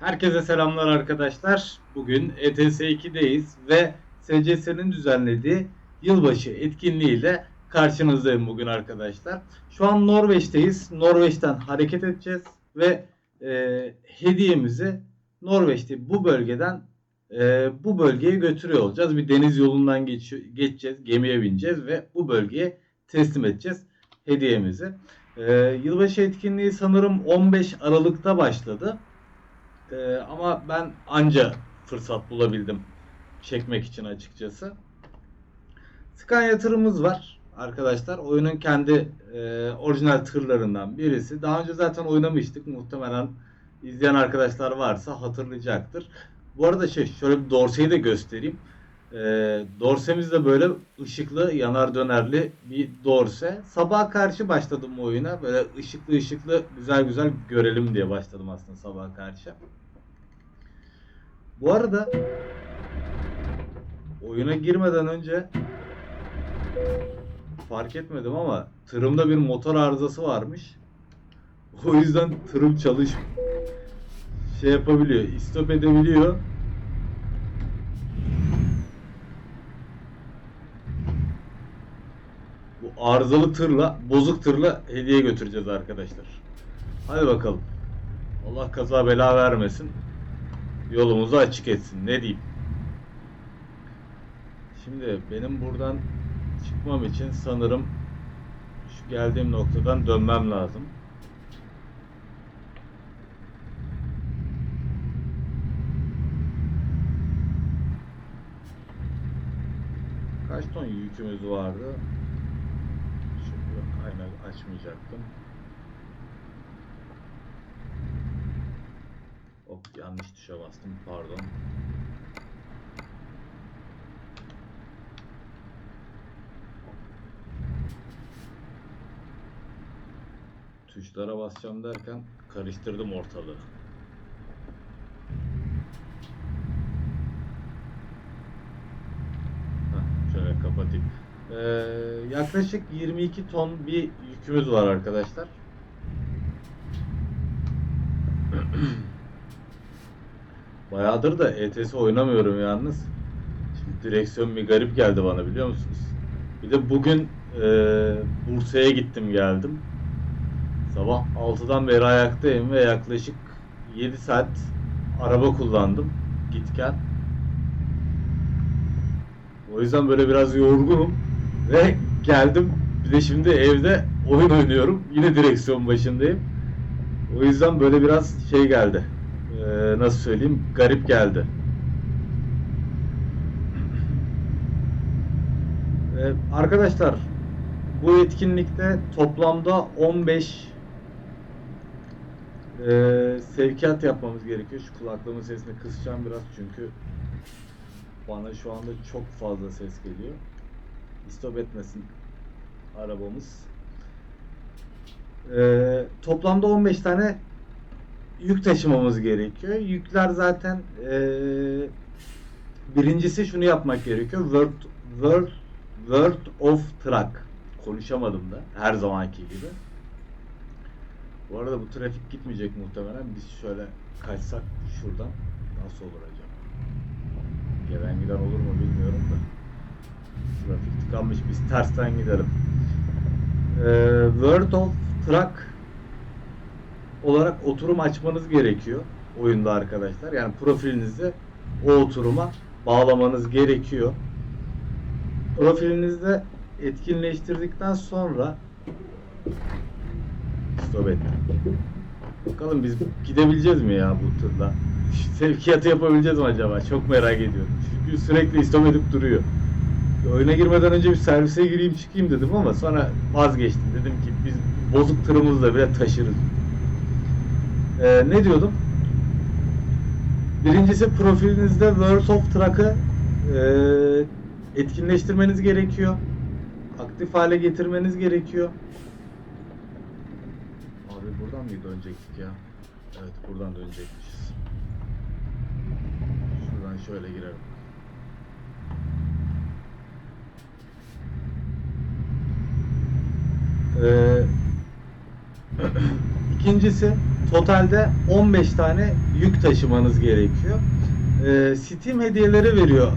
Herkese selamlar arkadaşlar. Bugün ETS 2'deyiz ve SCS'nin düzenlediği yılbaşı etkinliğiyle karşınızdayım bugün arkadaşlar. Şu an Norveç'teyiz. Norveç'ten hareket edeceğiz ve e, hediyemizi Norveç'te bu bölgeden e, bu bölgeye götürüyor olacağız. Bir deniz yolundan geç, geçeceğiz, gemiye bineceğiz ve bu bölgeye teslim edeceğiz hediyemizi. E, yılbaşı etkinliği sanırım 15 Aralık'ta başladı. Ee, ama ben anca fırsat bulabildim çekmek için açıkçası. Scania tırımız var arkadaşlar. Oyunun kendi e, orijinal tırlarından birisi. Daha önce zaten oynamıştık. Muhtemelen izleyen arkadaşlar varsa hatırlayacaktır. Bu arada şey şöyle bir dorseyi de göstereyim. E, dorsemiz de böyle ışıklı yanar dönerli bir dorse. Sabaha karşı başladım bu oyuna. Böyle ışıklı ışıklı güzel güzel görelim diye başladım aslında sabaha karşı. Bu arada oyuna girmeden önce fark etmedim ama tırımda bir motor arızası varmış. O yüzden tırım çalış şey yapabiliyor, istop edebiliyor. Bu arızalı tırla, bozuk tırla hediye götüreceğiz arkadaşlar. Hadi bakalım. Allah kaza bela vermesin yolumuzu açık etsin. Ne diyeyim? Şimdi benim buradan çıkmam için sanırım şu geldiğim noktadan dönmem lazım. Kaç ton yükümüz vardı? Açmayacaktım. Hop yanlış tuşa bastım pardon. Tuşlara basacağım derken karıştırdım ortalığı. Heh, şöyle kapatayım. Ee, yaklaşık 22 ton bir yükümüz var arkadaşlar. Bayağıdır da ETS oynamıyorum yalnız. Şimdi direksiyon bir garip geldi bana biliyor musunuz? Bir de bugün e, Bursa'ya gittim geldim. Sabah 6'dan beri ayaktayım ve yaklaşık 7 saat araba kullandım git gel. O yüzden böyle biraz yorgunum ve geldim. Bir de şimdi evde oyun oynuyorum. Yine direksiyon başındayım. O yüzden böyle biraz şey geldi. Ee, nasıl söyleyeyim garip geldi. Ee, arkadaşlar bu etkinlikte toplamda 15 e, sevkiyat yapmamız gerekiyor. Şu kulaklığımın sesini kısacağım biraz çünkü bana şu anda çok fazla ses geliyor. İstop etmesin arabamız. Ee, toplamda 15 tane yük taşımamız gerekiyor. Yükler zaten eee, birincisi şunu yapmak gerekiyor. Word, word, word of truck. Konuşamadım da her zamanki gibi. Bu arada bu trafik gitmeyecek muhtemelen. Biz şöyle kaçsak şuradan nasıl olur acaba? Gelen giden olur mu bilmiyorum da. Trafik tıkanmış. Biz tersten gidelim. Eee Word of Truck olarak oturum açmanız gerekiyor oyunda arkadaşlar. Yani profilinizi o oturuma bağlamanız gerekiyor. Profilinizde etkinleştirdikten sonra stop et. Bakalım biz gidebileceğiz mi ya bu turda? Sevkiyatı yapabileceğiz mi acaba? Çok merak ediyorum. Çünkü sürekli stop edip duruyor. Oyuna girmeden önce bir servise gireyim çıkayım dedim ama sonra vazgeçtim. Dedim ki biz bozuk tırımızla bile taşırız. Ee, ne diyordum? Birincisi profilinizde World of Truck'ı e, etkinleştirmeniz gerekiyor. Aktif hale getirmeniz gerekiyor. Abi buradan mı dönecektik ya? Evet buradan dönecekmişiz. Şuradan şöyle girelim. Ee, İkincisi totalde 15 tane yük taşımanız gerekiyor. Ee, Steam hediyeleri veriyor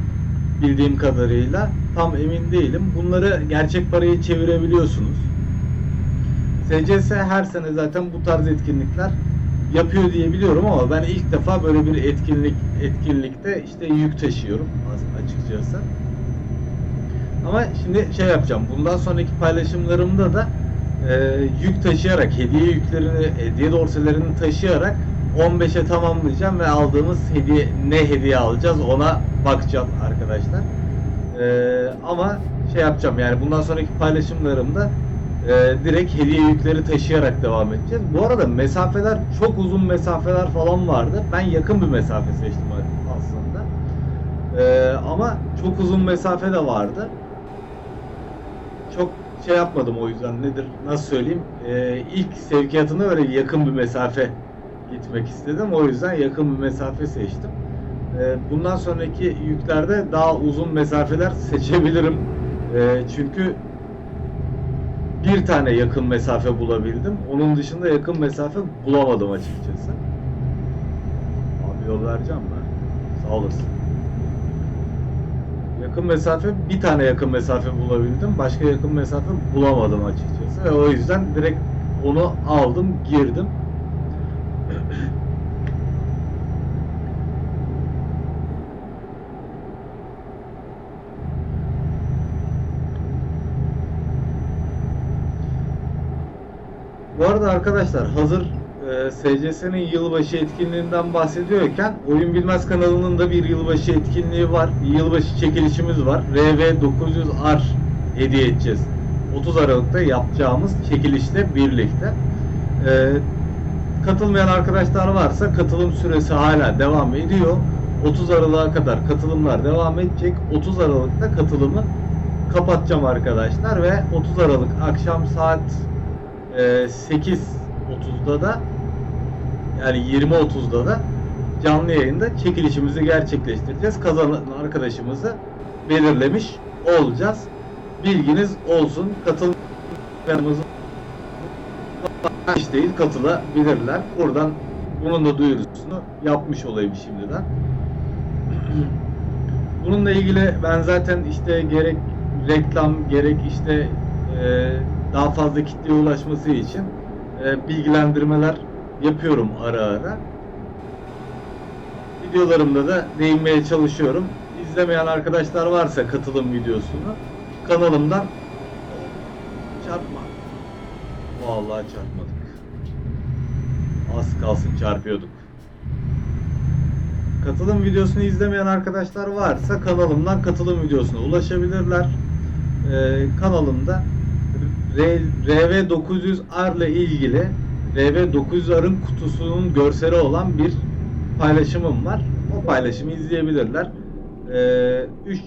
bildiğim kadarıyla. Tam emin değilim. Bunları gerçek parayı çevirebiliyorsunuz. SCS her sene zaten bu tarz etkinlikler yapıyor diye biliyorum ama ben ilk defa böyle bir etkinlik etkinlikte işte yük taşıyorum açıkçası. Ama şimdi şey yapacağım. Bundan sonraki paylaşımlarımda da e, yük taşıyarak, hediye yüklerini, hediye dorselerini taşıyarak 15'e tamamlayacağım ve aldığımız hediye ne hediye alacağız ona bakacağım arkadaşlar. E, ama şey yapacağım yani bundan sonraki paylaşımlarımda e, direkt hediye yükleri taşıyarak devam edeceğiz. Bu arada mesafeler çok uzun mesafeler falan vardı. Ben yakın bir mesafe seçtim aslında. E, ama çok uzun mesafe de vardı. Şey yapmadım o yüzden nedir nasıl söyleyeyim? E, ilk sevkiyatına öyle yakın bir mesafe gitmek istedim. O yüzden yakın bir mesafe seçtim. E, bundan sonraki yüklerde daha uzun mesafeler seçebilirim. E, çünkü bir tane yakın mesafe bulabildim. Onun dışında yakın mesafe bulamadım açıkçası. Abi yol vereceğim ben. Sağ olasın yakın mesafe bir tane yakın mesafe bulabildim. Başka yakın mesafe bulamadım açıkçası. Ve o yüzden direkt onu aldım, girdim. Bu arada arkadaşlar hazır e, SCS'nin yılbaşı etkinliğinden bahsediyorken Oyun Bilmez kanalının da bir yılbaşı etkinliği var. Bir yılbaşı çekilişimiz var. RV900R hediye edeceğiz. 30 Aralık'ta yapacağımız çekilişle birlikte. E, katılmayan arkadaşlar varsa katılım süresi hala devam ediyor. 30 Aralık'a kadar katılımlar devam edecek. 30 Aralık'ta katılımı kapatacağım arkadaşlar ve 30 Aralık akşam saat e, 8.30'da da yani 20.30'da da canlı yayında çekilişimizi gerçekleştireceğiz. Kazanan arkadaşımızı belirlemiş olacağız. Bilginiz olsun. Katılımlarımızın hiç değil katılabilirler. Buradan bunun da duyurusunu yapmış olayım şimdiden. Bununla ilgili ben zaten işte gerek reklam gerek işte daha fazla kitleye ulaşması için bilgilendirmeler yapıyorum ara ara. Videolarımda da değinmeye çalışıyorum. İzlemeyen arkadaşlar varsa katılım videosunu kanalımdan çarpma. Vallahi çarpmadık. Az kalsın çarpıyorduk. Katılım videosunu izlemeyen arkadaşlar varsa kanalımdan katılım videosuna ulaşabilirler. Ee, kanalımda R- RV900R ile ilgili RV900R'ın kutusunun görseli olan bir paylaşımım var. O paylaşımı izleyebilirler. Ee, 3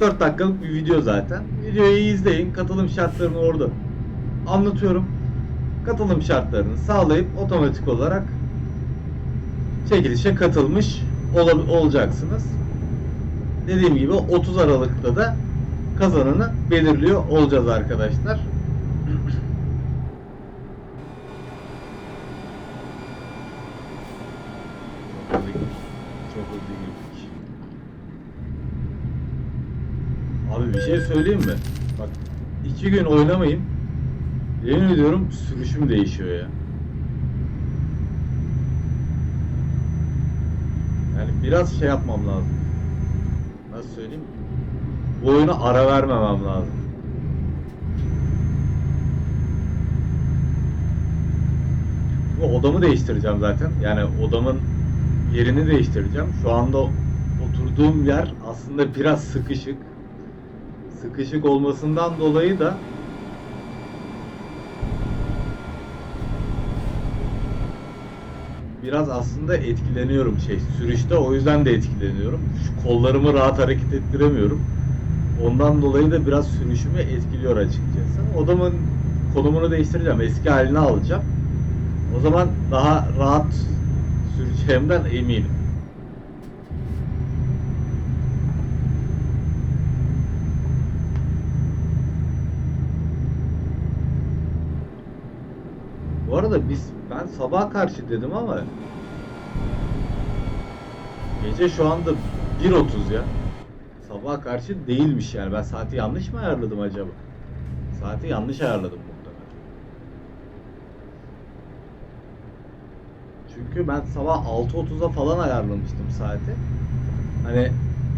3-4 dakikalık bir video zaten. Videoyu izleyin. Katılım şartlarını orada anlatıyorum. Katılım şartlarını sağlayıp otomatik olarak çekilişe katılmış ol- olacaksınız. Dediğim gibi 30 Aralık'ta da kazananı belirliyor olacağız arkadaşlar. Çok hızlı girdik. Çok hızlı girdik. Abi bir şey söyleyeyim mi? Bak iki gün oynamayayım. Yemin ediyorum sürüşüm değişiyor ya. Yani biraz şey yapmam lazım. Nasıl söyleyeyim? Bu oyuna ara vermemem lazım. Bu odamı değiştireceğim zaten. Yani odamın yerini değiştireceğim. Şu anda oturduğum yer aslında biraz sıkışık. Sıkışık olmasından dolayı da biraz aslında etkileniyorum şey sürüşte o yüzden de etkileniyorum. Şu kollarımı rahat hareket ettiremiyorum. Ondan dolayı da biraz sürüşümü etkiliyor açıkçası. Odamın konumunu değiştireceğim. Eski haline alacağım. O zaman daha rahat süreceğimden eminim. Arada biz ben sabaha karşı dedim ama gece şu anda 1.30 ya. Sabaha karşı değilmiş yani. Ben saati yanlış mı ayarladım acaba? Saati yanlış ayarladım muhtemelen. Çünkü ben sabah 6.30'a falan ayarlamıştım saati. Hani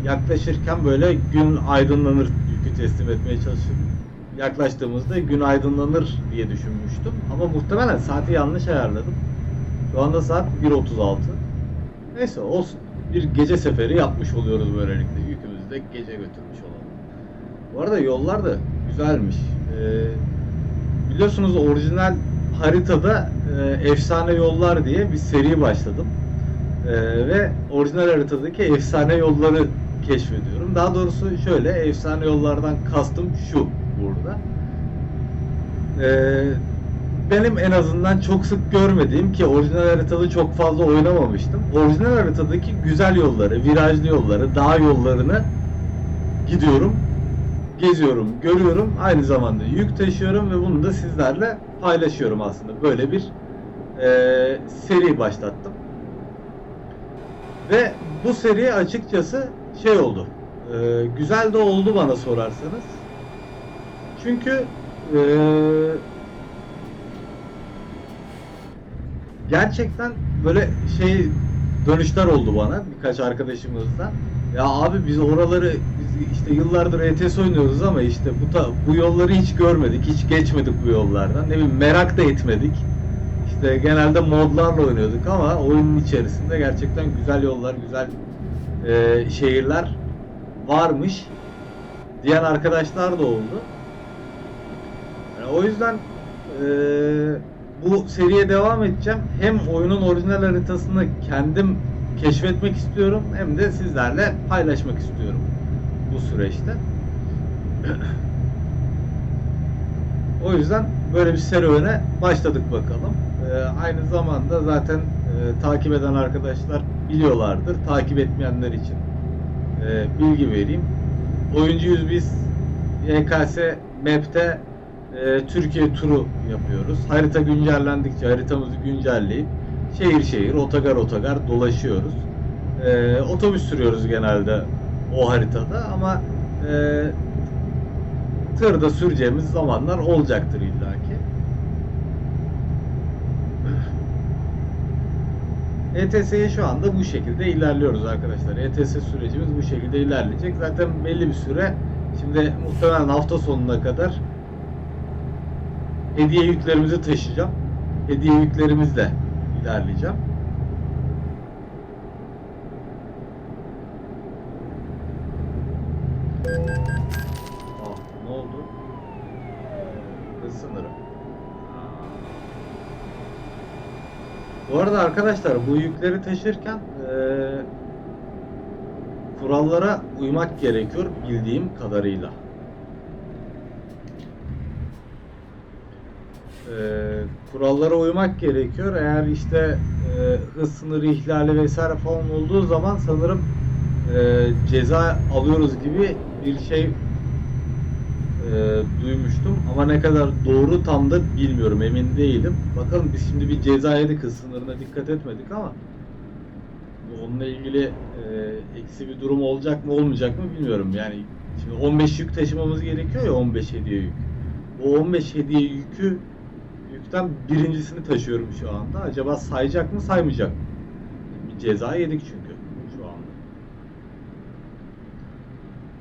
yaklaşırken böyle gün aydınlanır yükü teslim etmeye çalışıp yaklaştığımızda gün aydınlanır diye düşünmüştüm. Ama muhtemelen saati yanlış ayarladım. Şu anda saat 1.36. Neyse olsun. Bir gece seferi yapmış oluyoruz böylelikle. Yükümüzü de gece götürmüş olalım. Bu arada yollar da güzelmiş. Ee, biliyorsunuz orijinal haritada e, efsane yollar diye bir seri başladım. Ee, ve orijinal haritadaki efsane yolları keşfediyorum. Daha doğrusu şöyle efsane yollardan kastım şu burada. Ee, benim en azından çok sık görmediğim ki orijinal haritada çok fazla oynamamıştım. Orijinal haritadaki güzel yolları, virajlı yolları, dağ yollarını gidiyorum, geziyorum, görüyorum. Aynı zamanda yük taşıyorum ve bunu da sizlerle paylaşıyorum aslında. Böyle bir e, seri başlattım. Ve bu seri açıkçası şey oldu. e, güzel de oldu bana sorarsanız. Çünkü e, gerçekten böyle şey dönüşler oldu bana birkaç arkadaşımızdan. Ya abi biz oraları biz işte yıllardır ETS oynuyoruz ama işte bu ta, bu yolları hiç görmedik, hiç geçmedik bu yollardan. Ne bileyim merak da etmedik. İşte genelde modlarla oynuyorduk ama oyunun içerisinde gerçekten güzel yollar, güzel e, şehirler varmış diyen arkadaşlar da oldu. O yüzden e, bu seriye devam edeceğim. Hem oyunun orijinal haritasını kendim keşfetmek istiyorum hem de sizlerle paylaşmak istiyorum bu süreçte. O yüzden böyle bir serüvene başladık bakalım. Ee, aynı zamanda zaten e, takip eden arkadaşlar biliyorlardır. Takip etmeyenler için e, bilgi vereyim. Oyuncuyuz biz. YKS Map'te e, Türkiye turu yapıyoruz. Harita güncellendikçe haritamızı güncelleyip şehir şehir, otogar otogar dolaşıyoruz. E, otobüs sürüyoruz genelde o haritada ama e, tırda süreceğimiz zamanlar olacaktır illaki. ETS'ye şu anda bu şekilde ilerliyoruz arkadaşlar. ETS sürecimiz bu şekilde ilerleyecek. Zaten belli bir süre şimdi muhtemelen hafta sonuna kadar hediye yüklerimizi taşıyacağım. Hediye yüklerimizle ilerleyeceğim. Ah, ne oldu? Hız sınırı. Bu arada arkadaşlar bu yükleri taşırken eee, kurallara uymak gerekiyor bildiğim kadarıyla. Kurallara uymak gerekiyor. Eğer işte eee, hız sınırı ihlali vesaire falan olduğu zaman sanırım eee, ceza alıyoruz gibi bir şey eee, duymuştum. Ama ne kadar doğru tam da bilmiyorum. Emin değilim. Bakalım biz şimdi bir ceza yedik hız sınırına dikkat etmedik ama onunla ilgili eee, eksi bir durum olacak mı olmayacak mı bilmiyorum. Yani şimdi 15 yük taşımamız gerekiyor ya 15 hediye yük. O 15 hediye yükü yükten birincisini taşıyorum şu anda. Acaba sayacak mı saymayacak mı? Bir ceza yedik çünkü şu anda.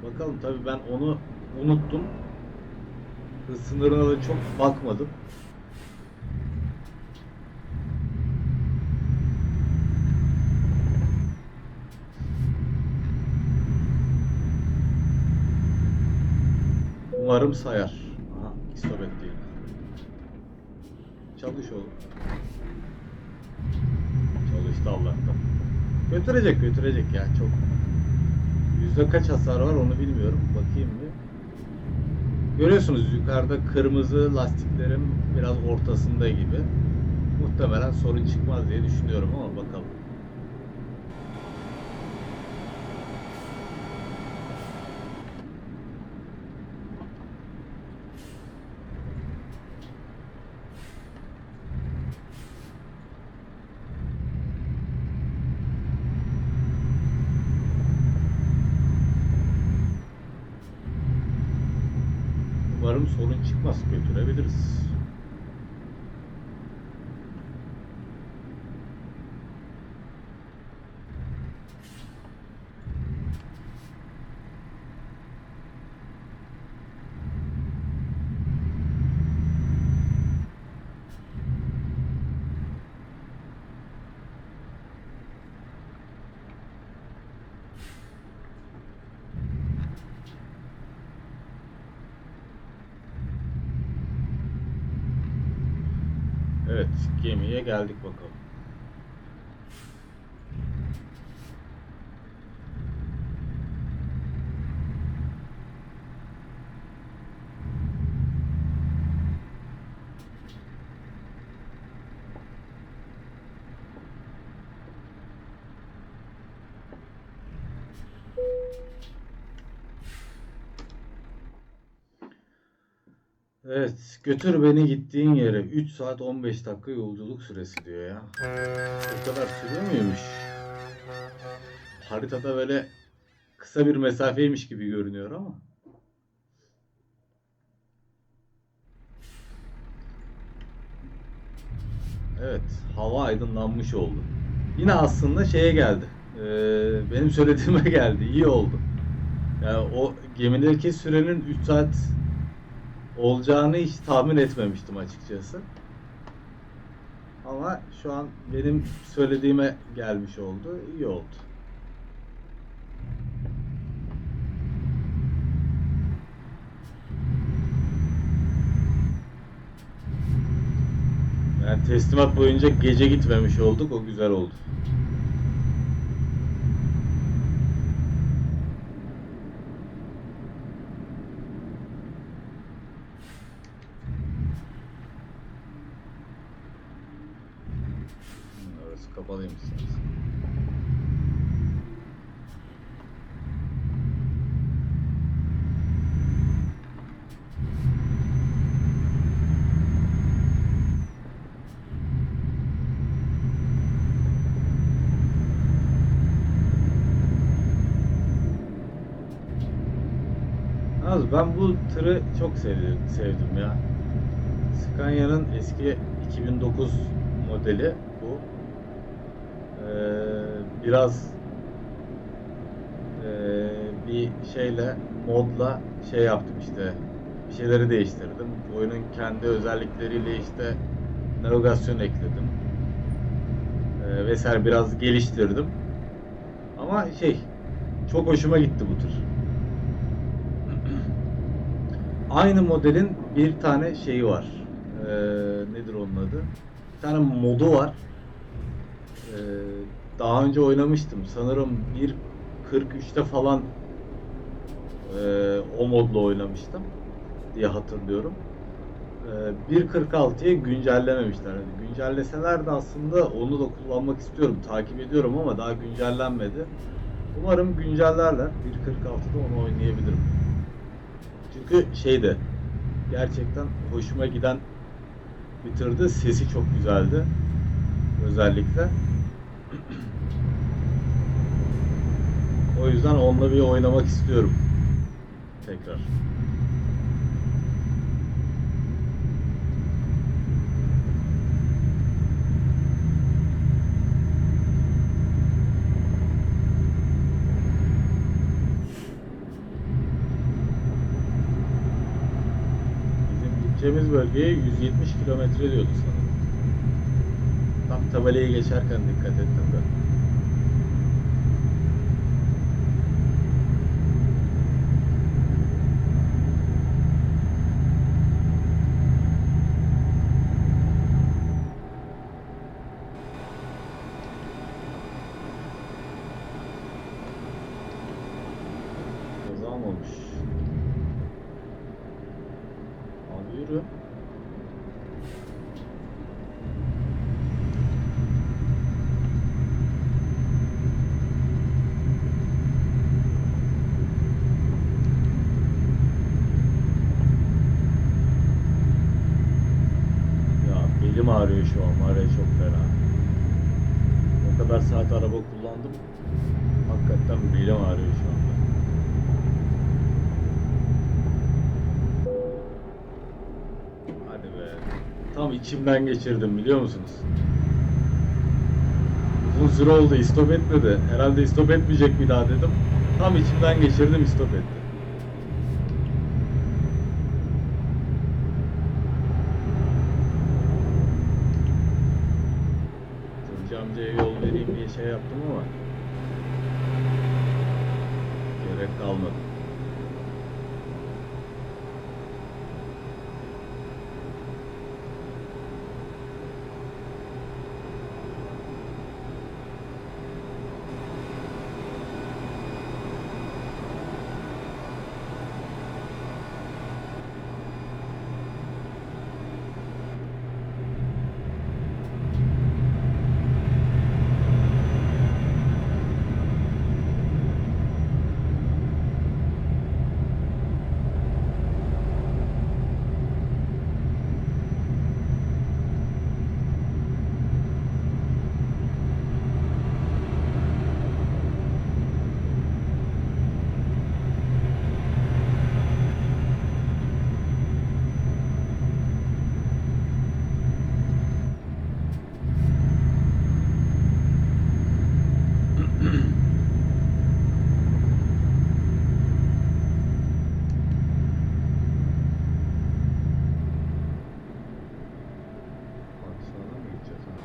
Bakalım tabii ben onu unuttum. Hız sınırına da çok bakmadım. Umarım sayar. Aha, istop etti yine. Çalış oğlum. Çalıştı Allah'tan. Götürecek götürecek ya çok. Yüzde kaç hasar var onu bilmiyorum. Bakayım bir. Görüyorsunuz yukarıda kırmızı lastiklerim biraz ortasında gibi. Muhtemelen sorun çıkmaz diye düşünüyorum ama bakalım. Umarım sorun çıkmaz. Götürebiliriz. Evet, gemiye geldik bakalım. Evet, götür beni gittiğin yere 3 saat 15 dakika yolculuk süresi diyor ya. O kadar sürüyor muymuş? Haritada böyle kısa bir mesafeymiş gibi görünüyor ama. Evet, hava aydınlanmış oldu. Yine aslında şeye geldi. Ee, benim söylediğime geldi. İyi oldu. Yani o gemideki sürenin 3 saat olacağını hiç tahmin etmemiştim açıkçası. Ama şu an benim söylediğime gelmiş oldu. İyi oldu. Yani teslimat boyunca gece gitmemiş olduk. O güzel oldu. Hmm, Orası kapalıymış zaten. Yalnız ben bu tırı çok sevdim, sevdim ya. Scania'nın eski 2009 modeli bu. Ee, biraz ee, bir şeyle modla şey yaptım işte bir şeyleri değiştirdim. Oyunun kendi özellikleriyle işte navigasyon ekledim. Ee, vesaire biraz geliştirdim. Ama şey çok hoşuma gitti bu tır. Aynı modelin bir tane şeyi var. Ee, nedir onun adı? Bir tane modu var. Ee, daha önce oynamıştım. Sanırım 1.43'te falan e, o modla oynamıştım diye hatırlıyorum. Ee, 1.46'ya güncellememişler. Yani güncelleseler de aslında onu da kullanmak istiyorum. Takip ediyorum ama daha güncellenmedi. Umarım güncellerler. 1.46'da onu oynayabilirim. Çünkü şeyde gerçekten hoşuma giden bitirdi. Sesi çok güzeldi. Özellikle. o yüzden onunla bir oynamak istiyorum. Tekrar. Gideceğimiz bölgeye 170 kilometre diyordu sanırım. Tam tabelayı geçerken dikkat ettim mı olmuş? ağrıyor şu an var ya çok fena. O kadar saat araba kullandım. Hakikaten midem ağrıyor şu anda. Hadi be. Tam içimden geçirdim biliyor musunuz? Uzun süre oldu istop etmedi. Herhalde istop etmeyecek bir daha dedim. Tam içimden geçirdim istop etti. Şey yaptım ama gerek kalmadı. Bak sonra mı gideceğiz ha?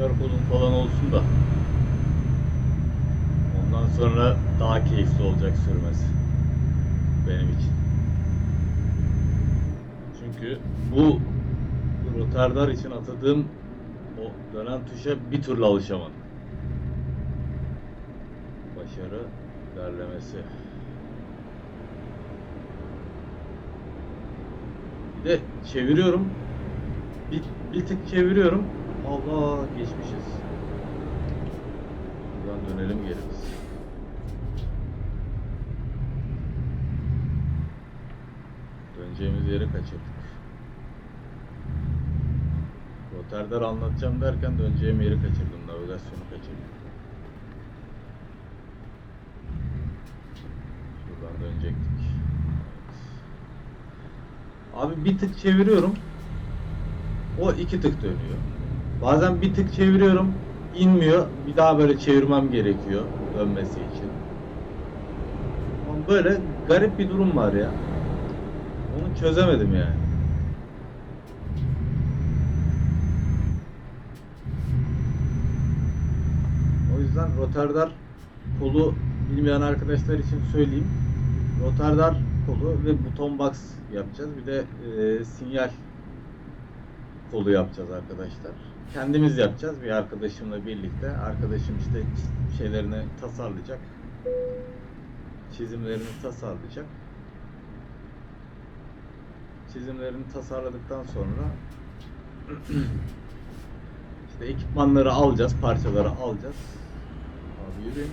Rotterdam kolun falan olsun da ondan sonra daha keyifli olacak sürmesi benim için. Çünkü bu Rotterdam için atadığım o dönen tuşa bir türlü alışamadım. Başarı derlemesi. Bir de çeviriyorum. Bir, bir tık çeviriyorum. Allah geçmişiz. Buradan dönelim geri biz. Döneceğimiz yeri kaçırdık. Rotterdam anlatacağım derken döneceğim yeri kaçırdım. Navigasyonu kaçırdım. Şuradan dönecektik. Abi bir tık çeviriyorum. O iki tık dönüyor. Bazen bir tık çeviriyorum, inmiyor. Bir daha böyle çevirmem gerekiyor dönmesi için. Böyle garip bir durum var ya. Onu çözemedim yani. O yüzden Rotterdam kolu bilmeyen arkadaşlar için söyleyeyim. Rotterdam kolu ve buton box yapacağız. Bir de e, sinyal kolu yapacağız arkadaşlar. Kendimiz yapacağız bir arkadaşımla birlikte. Arkadaşım işte şeylerini tasarlayacak. Çizimlerini tasarlayacak. Çizimlerini tasarladıktan sonra işte ekipmanları alacağız, parçaları alacağız. Abi yürüyün.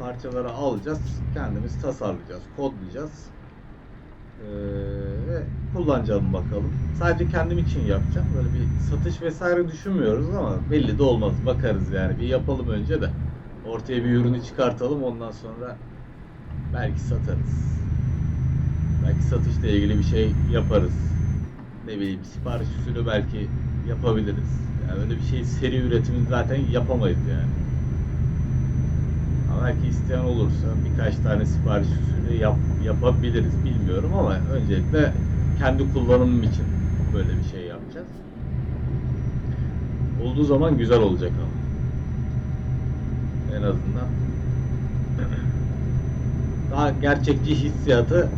Parçaları alacağız, kendimiz tasarlayacağız, kodlayacağız. Ee, kullanacağım bakalım. Sadece kendim için yapacağım. Böyle bir satış vesaire düşünmüyoruz ama belli de olmaz. Bakarız yani. Bir yapalım önce de. Ortaya bir ürünü çıkartalım ondan sonra belki satarız. Belki satışla ilgili bir şey yaparız. Ne bileyim sipariş usulü belki yapabiliriz. Yani öyle bir şey seri üretimi zaten yapamayız yani. Belki isteyen olursa birkaç tane sipariş usulü yap, yapabiliriz bilmiyorum ama öncelikle kendi kullanımım için böyle bir şey yapacağız. Olduğu zaman güzel olacak ama. En azından daha gerçekçi hissiyatı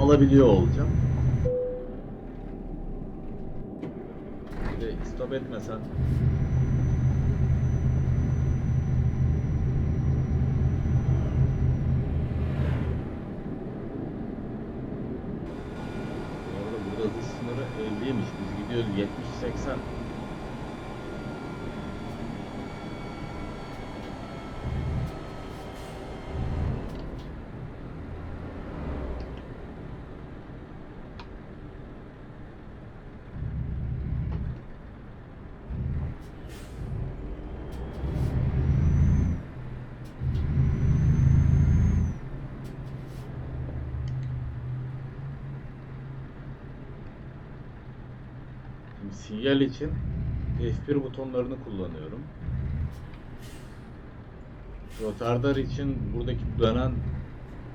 alabiliyor olacağım. De stop etmesen hız sınırı 50'ymiş. Biz gidiyoruz 70-80. Sinyal için F1 butonlarını kullanıyorum. Rotardar için buradaki dönen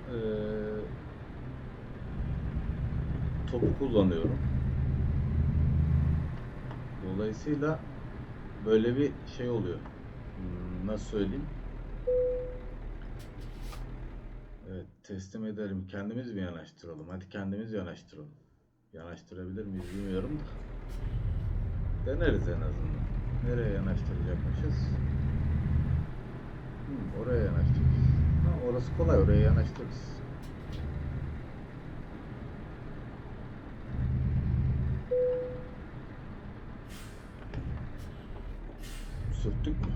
eee, topu kullanıyorum. Dolayısıyla böyle bir şey oluyor. Hmm, Nasıl söyleyeyim? Evet, teslim edelim. Kendimiz mi yanaştıralım? Hadi kendimiz yanaştıralım. Yanaştırabilir miyiz bilmiyorum da. Deneriz en azından. Nereye yanaştıracakmışız? Hmm, oraya yanaştırırız. Ha, orası kolay, oraya yanaştırırız. Sürttük mü?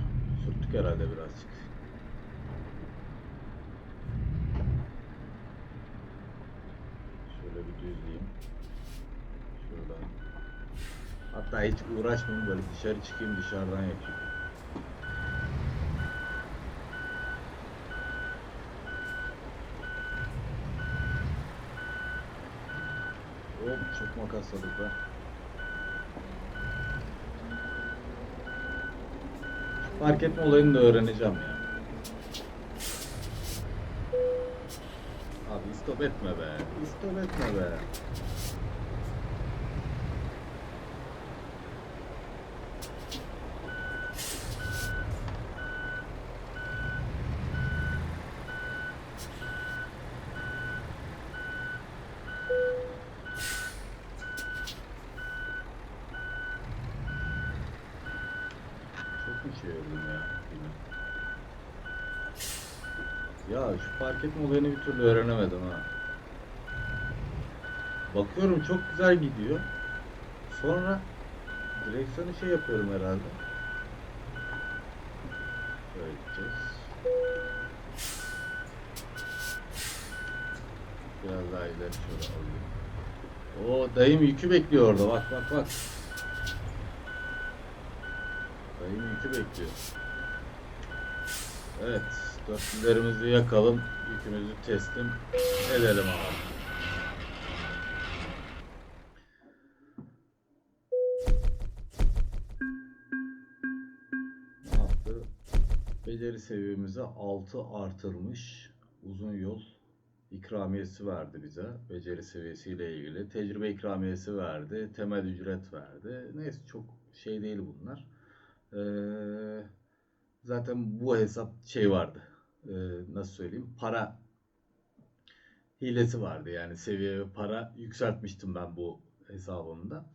Sürttük herhalde birazcık. Şöyle bir düzleyeyim. Şuradan. Hatta hiç uğraşmayayım böyle dışarı çıkayım dışarıdan yapayım. Hop çok makasladık be. Fark etme olayını da öğreneceğim ya. Abi istop etme be. İstop etme be. Çok mu çevirdim ya? Yine. Etme olayını bir türlü öğrenemedim ha. Bakıyorum çok güzel gidiyor. Sonra direksiyonu şey yapıyorum herhalde. Gideceğiz. Biraz daha ileri şöyle alayım. Oo dayım yükü bekliyor orada. Bak bak bak. Dayım yükü bekliyor. Evet. Dörtlülerimizi yakalım. Yükümüzü teslim edelim abi. Beceri seviyemizi 6 artırmış. Uzun yol ikramiyesi verdi bize. Beceri seviyesiyle ilgili. Tecrübe ikramiyesi verdi. Temel ücret verdi. Neyse çok şey değil bunlar. Ee, zaten bu hesap şey vardı. Ee, nasıl söyleyeyim? Para hilesi vardı. Yani seviye para yükseltmiştim ben bu hesabımda.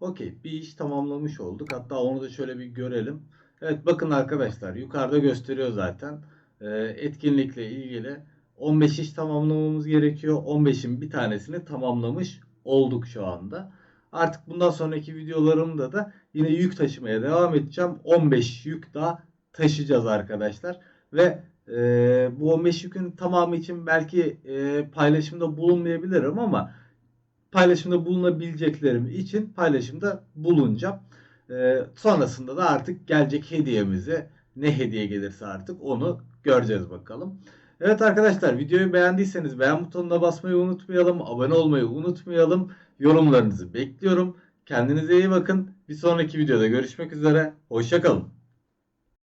Okey. Bir iş tamamlamış olduk. Hatta onu da şöyle bir görelim. Evet bakın arkadaşlar yukarıda gösteriyor zaten. Ee, etkinlikle ilgili 15 iş tamamlamamız gerekiyor. 15'in bir tanesini tamamlamış olduk şu anda. Artık bundan sonraki videolarımda da yine yük taşımaya devam edeceğim. 15 yük daha taşıyacağız arkadaşlar. Ve e, bu 15 yükün tamamı için belki e, paylaşımda bulunmayabilirim ama paylaşımda bulunabileceklerim için paylaşımda bulunacağım. E, sonrasında da artık gelecek hediyemizi ne hediye gelirse artık onu göreceğiz bakalım. Evet arkadaşlar videoyu beğendiyseniz beğen butonuna basmayı unutmayalım. Abone olmayı unutmayalım. Yorumlarınızı bekliyorum. Kendinize iyi bakın. Bir sonraki videoda görüşmek üzere. Hoşçakalın.